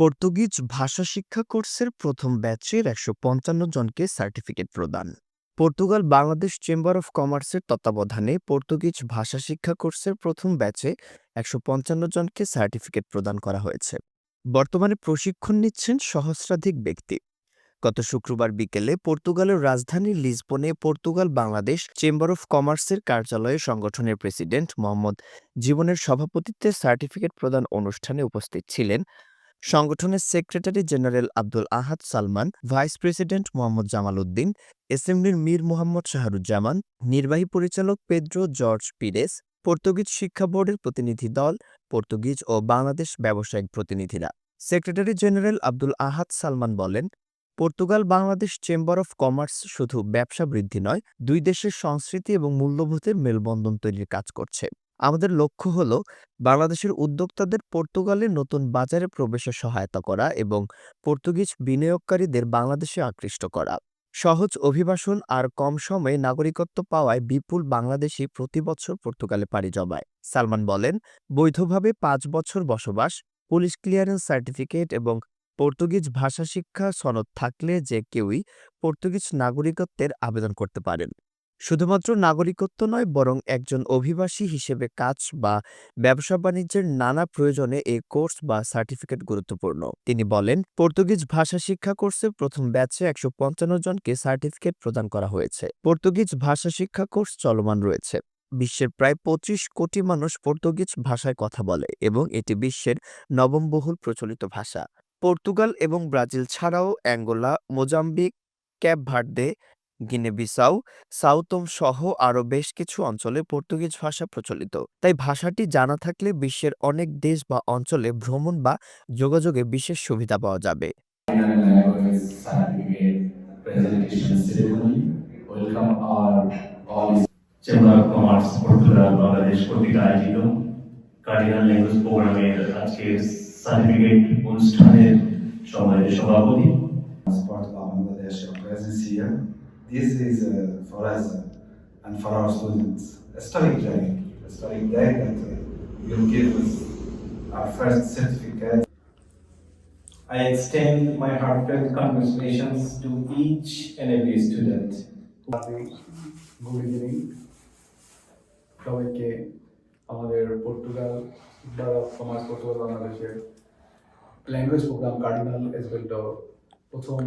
Portuguese ভাষা শিক্ষা কোর্সের প্রথম ব্যাচের একশো পঞ্চান্ন জনকে সার্টিফিকেট প্রদান। পর্তুগাল বাংলাদেশ চেম্বার অফ কমার্সের তত্ত্বাবধানে পর্তুগিজ ভাষা শিক্ষা কোর্সের প্রথম ব্যাচে একশো পঞ্চান্ন জনকে সার্টিফিকেট প্রদান করা হয়েছে। বর্তমানে প্রশিক্ষণ নিচ্ছেন সহস্রাধিক ব্যক্তি। গত শুক্রবার বিকেলে পর্তুগালের রাজধানী লিসবনে পর্তুগাল বাংলাদেশ চেম্বার অফ কমার্সের কার্যালয়ে সংগঠনের প্রেসিডেন্ট মোহাম্মদ জীবনের সভাপতিত্বে সার্টিফিকেট প্রদান অনুষ্ঠানে উপস্থিত ছিলেন সংগঠনের secretary general Abdul Ahad Salman, vice president Mohammad Jamal Uddin এসএমডির Mir Mohammad Shahruzzaman, নির্বাহী পরিচালক পেদ্রো জর্জ পিরেস, পর্তুগিজ শিক্ষা বোর্ডের প্রতিনিধি দল, পর্তুগিজ ও বাংলাদেশ ব্যবসায়িক প্রতিনিধিরা। সেক্রেটারি জেনারেল আব্দুল আহাদ সালমান বলেন, Portugal Bangladesh chamber of commerce শুধু ব্যবসা বৃদ্ধি নয়, দুই দেশের সংস্কৃতি এবং মূল্যবোধের মেলবন্ধন তৈরির কাজ করছে। আমাদের লক্ষ্য হল বাংলাদেশের উদ্যোক্তাদের পর্তুগালের নতুন বাজারে প্রবেশে সহায়তা করা এবং পর্তুগিজ বিনিয়োগকারীদের বাংলাদেশে আকৃষ্ট করা। সহজ অভিবাসন আর কম সময়ে নাগরিকত্ব পাওয়ায় বিপুল বাংলাদেশি প্রতি বছর পর্তুগালে পাড়ি জমায়। সালমান বলেন, বৈধভাবে পাঁচ বছর বসবাস, পুলিশ ক্লিয়ারেন্স সার্টিফিকেট এবং পর্তুগিজ ভাষা শিক্ষা সনদ থাকলে যে কেউই পর্তুগিজ নাগরিকত্বের আবেদন করতে পারেন। শুধুমাত্র নাগরিকত্ব নয়, বরং একজন অভিবাসী হিসেবে কাজ বা ব্যবসা বাণিজ্যের নানা প্রয়োজনে এই কোর্স বা সার্টিফিকেট গুরুত্বপূর্ণ। তিনি বলেন, পর্তুগিজ ভাষা শিক্ষা কোর্সে প্রথম ব্যাচে একশো পঞ্চান্ন জনকে সার্টিফিকেট প্রদান করা হয়েছে। পর্তুগিজ ভাষা শিক্ষা কোর্স চলমান রয়েছে। বিশ্বের প্রায় পঁচিশ কোটি মানুষ পর্তুগিজ ভাষায় কথা বলে এবং এটি বিশ্বের নবম বহুল প্রচলিত ভাষা। পর্তুগাল এবং ব্রাজিল ছাড়াও Angola, Mozambique, Cape Verde Guinea Bissau Sao Tome সহ আরও বেশ কিছু অঞ্চলে পর্তুগিজ ভাষা প্রচলিত। তাই ভাষাটি জানা থাকলে বিশ্বের অনেক দেশ বা অঞ্চলে ভ্রমণ বা যোগাযোগে বিশেষ সুবিধা পাওয়া যাবে। সভাপতি This is uh, for us uh, and for our students a historic day, a historic day that uh, will give us our first certificate. I extend my heartfelt congratulations to each and every student. Good evening সবাইকে আমাদের Portugal bar of commerce Portugal বাংলাদেশের language programme cardinal এসবেল্টো প্রথম